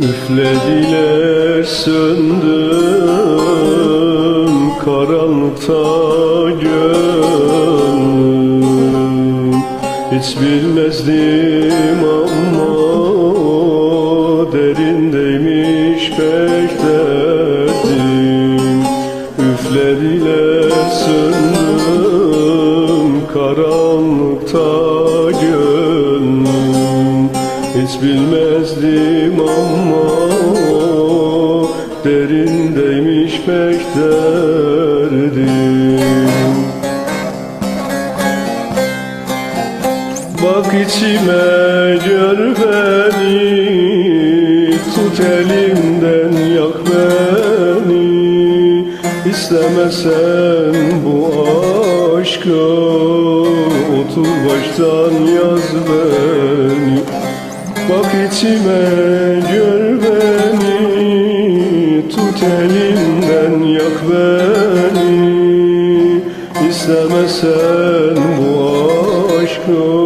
Üflediler söndüm karanlıkta gönlüm. Hiç bilmezdim ama derindeymiş pek bilmezdim ama derindeymiş pek derdim. Bak içime gör beni Tut elimden yak beni. İstemesen bu aşkı Otur baştan yaz beni Bak içime gör beni Tut elimden yak beni. İstemesen bu aşkı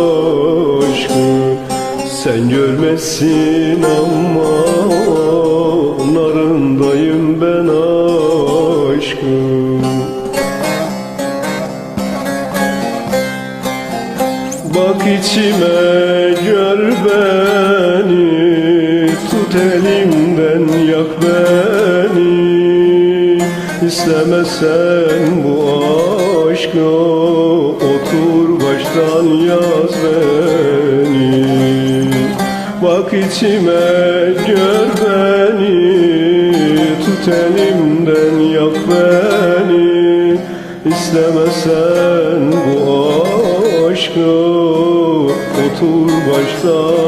Sen görmezsin ama Narındayım ben aşkın Bak içime gör beni Tut elimden yak beni. İstemesen bu aşkı Otur baştan yaz beni Bak içime gör beni Tut elimden yak beni. İstemesen bu aşkı Otur baştan